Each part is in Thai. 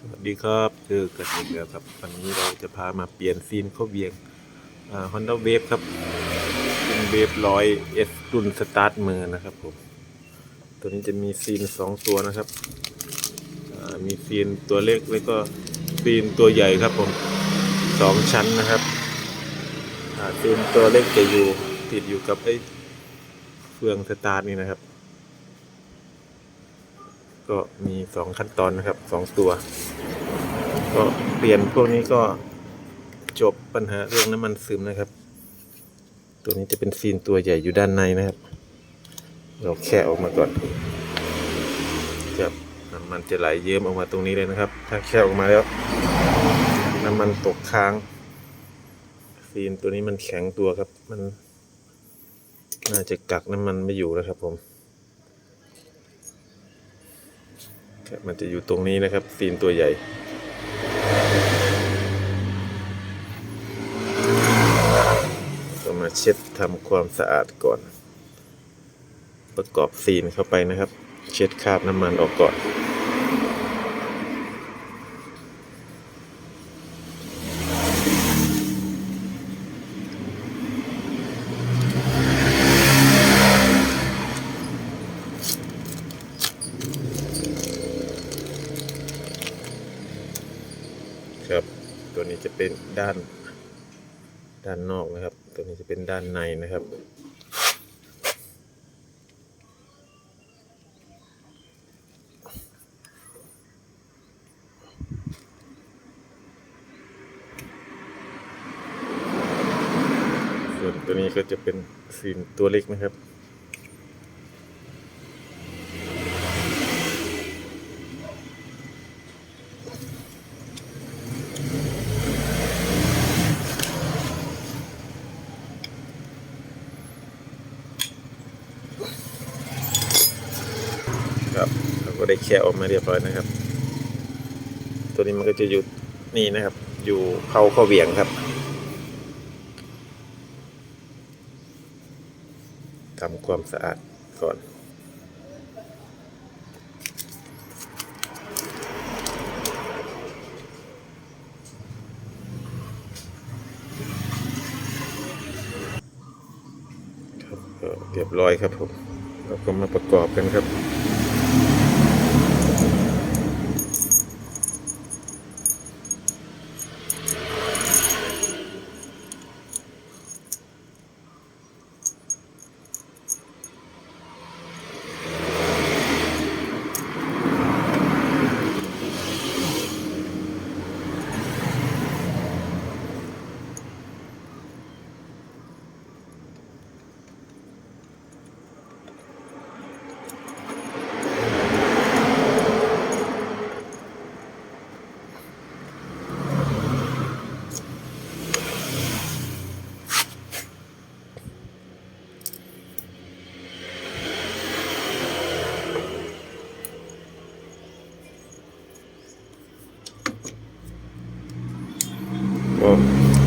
สวัสดีครับเจอกันอีกแล้วครับ วันนี้เราจะพามาเปลี่ยนซีนเข้าเวียงฮอนด้าเวฟครับ เป็นเวฟร้อยเอสรุ่นสตาร์ทมือนะครับผม ตัวนี้จะมีซีนสองตัวนะครับ มีซีนตัวเล็กแล้วก็ซีนตัวใหญ่ครับผมสองชั้นนะครับซีนตัวเล็กจะอยู่ติดอยู่กับไอ้เฟืองสตาร์ทนี่นะครับ ก็มีสองขั้นตอนนะครับสองตัว ก็เปลี่ยนพวกนี้ก็จบปัญหาเรื่องน้ำมันซึมนะครับ ตัวนี้จะเป็นซีนตัวใหญ่อยู่ด้านในนะครับ เราแค่ออกมาก่อนครับน้ำมันจะไหลเยิ้มออกมาตรงนี้เลยนะครับ ถ้าแค่ออกมาแล้วน้ำมันตกค้างซีนตัวนี้มันแข็งตัวครับ มัน น่าจะกักน้ำมันไม่อยู่นะครับผม ครับมันจะอยู่ตรงนี้นะครับซีนตัวใหญ่ก็มาเช็ดทำความสะอาดก่อน ประกอบซีนเข้าไปนะครับ เช็ดคราบน้ำมันออกก่อน ครับ ตัวนี้จะเป็นด้าน ด้านนอกนะครับ ตัวนี้จะเป็นด้านในนะครับส่วนตัวนี้ก็จะเป็นซีนตัวเล็กนะครับ ครับเราก็ได้แคะออกมาเรียบร้อยนะครับ ตัวนี้มันก็จะอยู่นี่นะครับ อยู่เข้าข้าเหวี่ยงครับทำความสะอาดก่อนครับเรียบร้อยครับผมเราก็มาประกอบกันครับ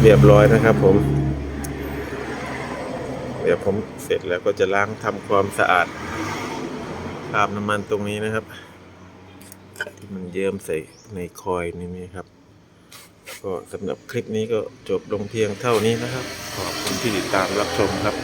เรียบร้อยนะครับผม เดี๋ยวผมเสร็จแล้วก็จะล้างทำความสะอาดอาบน้ำมันตรงนี้นะครับ ที่มันเยิ้มใส่ในคอยล์นี่นครับ ก็สำหรับคลิปนี้ก็จบลงเพียงเท่านี้นะครับ ขอบคุณที่ติดตามรับชมครับ